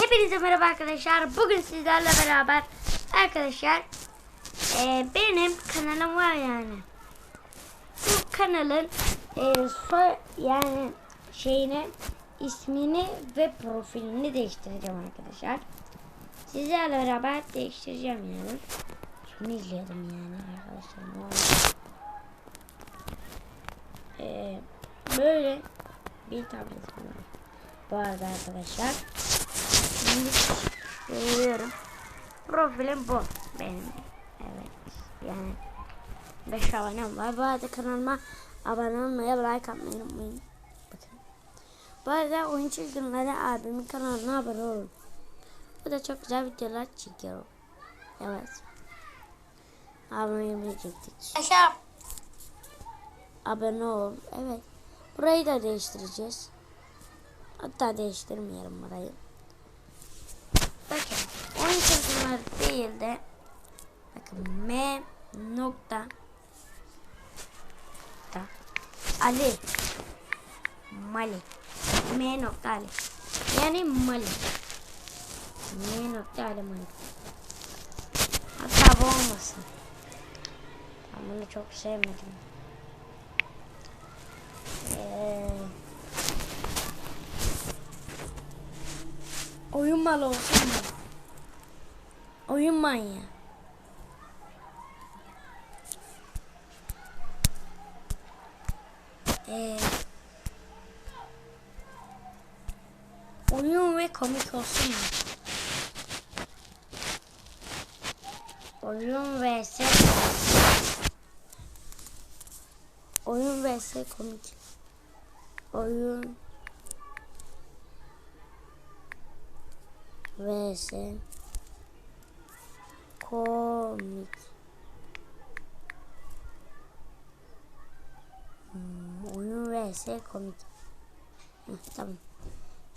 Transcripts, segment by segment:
Hepinize merhaba arkadaşlar. Bugün sizlerle beraber arkadaşlar e, benim kanalım var yani. Bu kanalın e, soy yani şeyini ismini ve profilini değiştireceğim arkadaşlar. Sizlerle beraber değiştireceğim yani. Şunu izleyelim yani arkadaşlar. Ne? E, böyle bir tabletim var. Bu arada arkadaşlar Görüyorum. Profilim bu benim. Evet. Yani 5 abonem var. Bu arada kanalıma abone olmayı, like atmayı unutmayın. Bakın. Bu arada oyun çılgınları abimin kanalına abone olun. Bu da çok güzel videolar çekiyor. Evet. Abone çektik. Aşağı. Abone ol. Evet. Burayı da değiştireceğiz. Hatta değiştirmeyelim burayı. Bakın oyun çizimleri değil de bakın M nokta. Da. Ali. Mali. M nokta Ali. Yani Mali. M nokta Ali Mali. Hatta bu olmasın. Ben bunu çok sevmedim. Ee, oyun malı olsun mu? Oyun manyağı. Ee, oyun ve komik olsun mu? Oyun vs Oyun vs komik. Oyun vs komik. Hmm, oyun vs komik. Heh, tamam.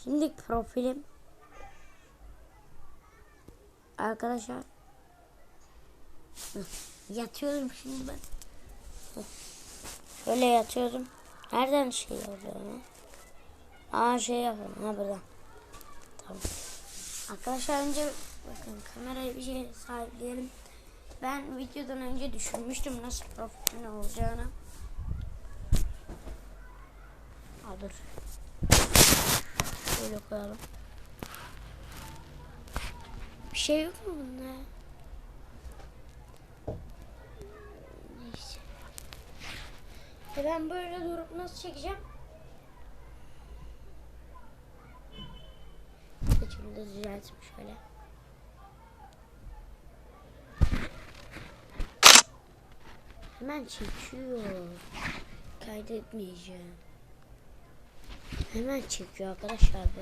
Şimdi profilim. Arkadaşlar. Yatıyorum şimdi ben. Heh. Şöyle yatıyorum. Nereden şey ne? Aa şey yapalım. Ha buradan. Tamam. Arkadaşlar önce bakın kamerayı bir şey sahipleyelim. Ben videodan önce düşünmüştüm nasıl profilin olacağını. Dur. Şöyle koyalım. Bir şey yok mu bunda? Neyse. E ben böyle durup nasıl çekeceğim? Saçımı da düzelttim şöyle. Hemen çekiyor. Kaydetmeyeceğim. Hemen çekiyor arkadaşlar bu.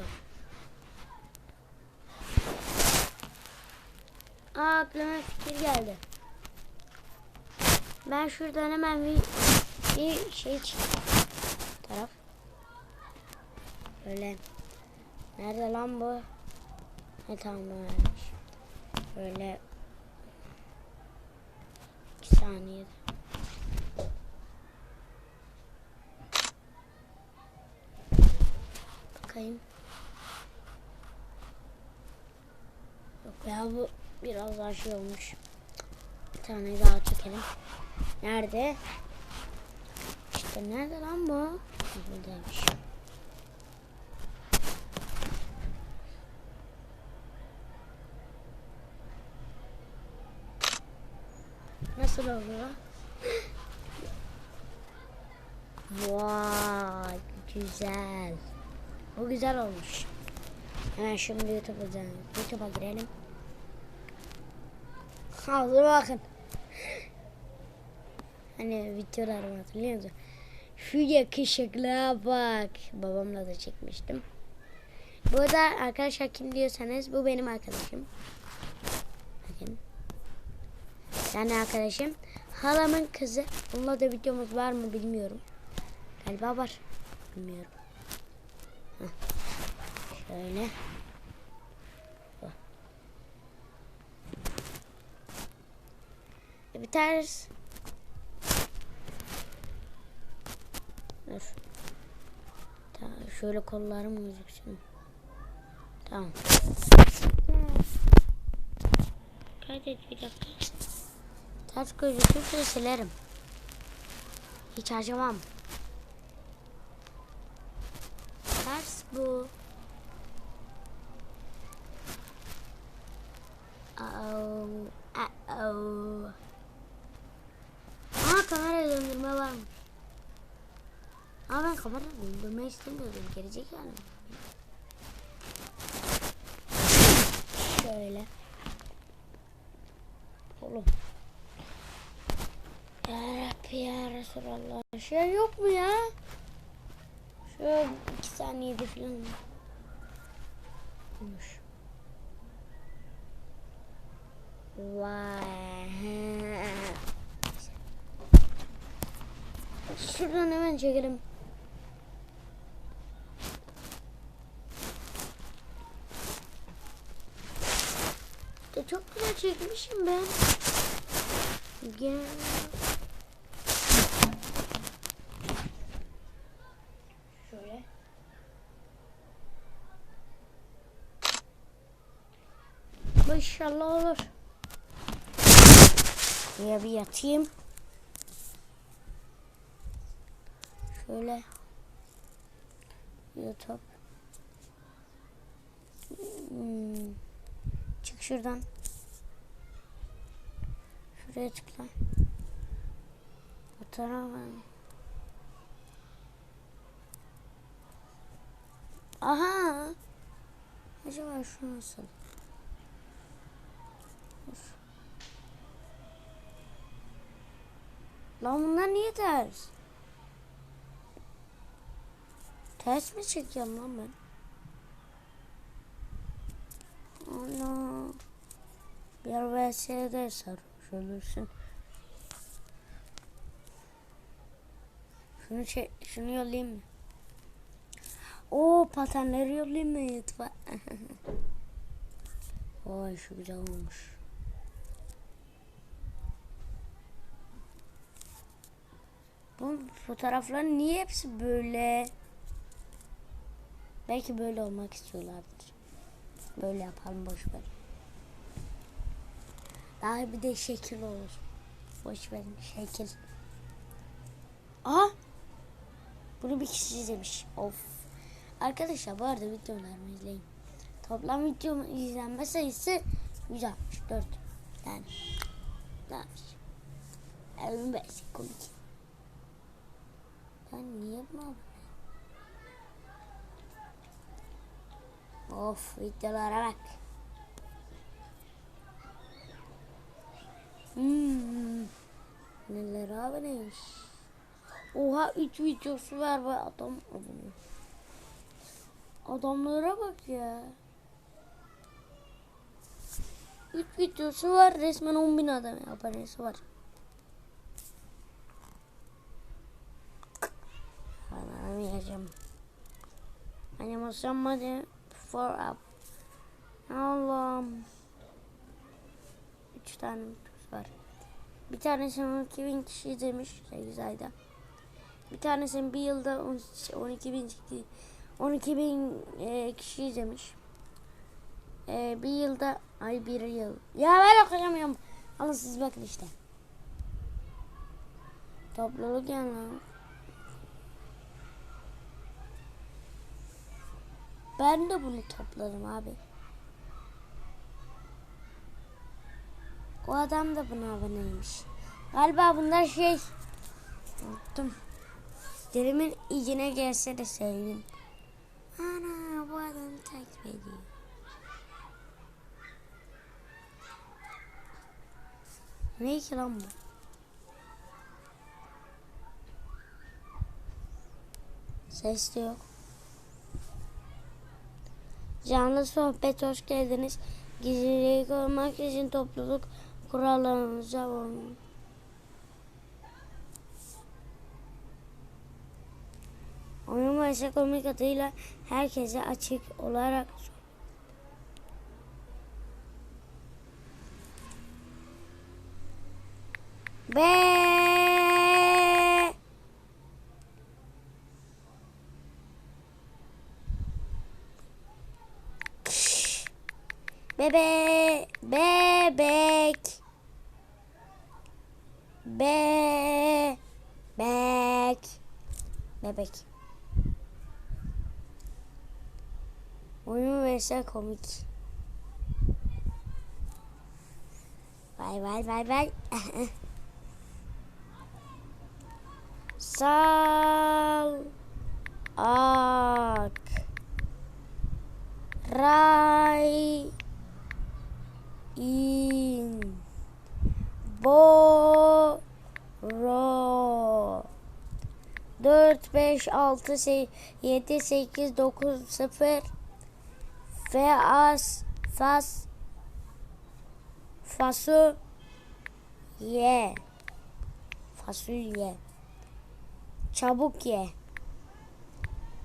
Aa aklıma fikir geldi. Ben şuradan hemen bir, bir şey. Taraf. Böyle. Nerede lan bu? Ne tamam. Böyle. İki saniye. Bakayım. Yok ya bu biraz daha şey olmuş. Bir tane daha çekelim. Nerede? İşte nerede lan bu? Buradaymış. Nasıl oluyor? Vay güzel. O güzel olmuş. Hemen şimdi YouTube'a YouTube'a girelim. Hazır bakın. Hani videolarımı hatırlıyor musun? Şu yakışıklığa bak. Babamla da çekmiştim. Bu arada arkadaşlar kim diyorsanız bu benim arkadaşım. Bakın. Yani arkadaşım. Halamın kızı. Onunla da videomuz var mı bilmiyorum. Galiba var. Bilmiyorum. Şöyle. E, bir ters. Dur. Tamam, şöyle kollarım gözüksün. Tamam. Kaydet bir dakika. Ters gözükürse silerim. Hiç acımam. Ters bu. Oh, oh. Aa kamera döndürme var mı? Aa ben kamera döndürme istemiyordum. Gelecek yani. Şöyle. Oğlum. Ya Rabbi ya Resulallah. Şey yok mu ya? İki saniyede falan. Olmuş. Vay. Şuradan hemen çekelim. De çok güzel çekmişim ben. Gel. Şöyle. İnşallah olur. Ya bir yatayım. Şöyle. YouTube. Hmm. Çık şuradan. Şuraya tıkla. Fotoğraf var. Aha. Acaba şu nasıl? Lan bunlar niye ters? Ters mi çekiyorum lan ben? Ana. Bir VS'de sarhoş olursun. Şunu şey, şunu yollayayım mı? Oo patenleri yollayayım mı YouTube'a? Oy şu güzel olmuş. Bu fotoğrafların niye hepsi böyle? Belki böyle olmak istiyorlardır. Böyle yapalım boş ver. Daha bir de şekil olur. Boş verin şekil. Aha! Bunu bir kişi izlemiş. Of. Arkadaşlar bu arada videolarımı izleyin. Toplam video izlenme sayısı 164. Yani ne yapmış? 55 komik. Ben niye bunu abone? Of videolara bak. Hmm. Neler aboneymiş. Oha 3 videosu var ve adam abone. Adamlara bak ya. 3 videosu var resmen 10 bin adam abonesi var. Animasyon mode for up. Allah'ım. 3 tane videosu var. Bir tanesini 12 bin kişi izlemiş 8 ayda. Bir tanesini bir yılda 12 bin 12 bin e, kişi izlemiş. E, bir yılda ay bir yıl. Ya ben okuyamıyorum. Alın siz bakın işte. Topluluk yani. Ben de bunu topladım abi. O adam da buna aboneymiş. Galiba bunlar şey unuttum. Dilimin iyine gelse de söyleyeyim. Ana bu adamı takip ediyor. Ne ki lan bu? Ses de yok. Canlı sohbet hoş geldiniz. Gizliliği korumak için topluluk kurallarınıza uyun. Oyun başı komik adıyla herkese açık olarak Be Bebe bebek. Be bek. Bebek. Oyun verse komik. Vay vay vay vay. Sal ak ray in bo ro 4 5 6 7 8 9 0 fe as fas fasu ye fasulye çabuk ye.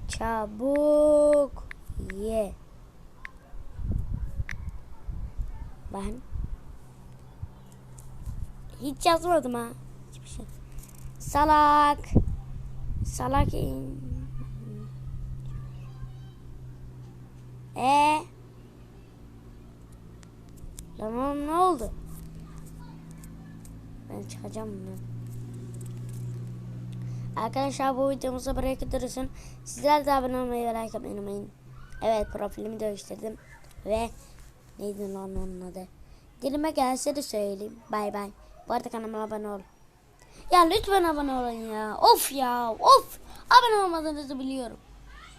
Çabuk ye ben hiç yazmadım ha hiçbir şey salak salak e Tamam ne oldu? Ben çıkacağım bundan. Arkadaşlar bu videomuza bırakın durursun. Sizler de abone olmayı ve like atmayı unutmayın. Evet profilimi değiştirdim. Ve neydi lan onun adı? Dilime gelse de söyleyeyim. Bay bay. Bu arada kanalıma abone ol. Ya lütfen abone olun ya. Of ya of. Abone olmadığınızı biliyorum.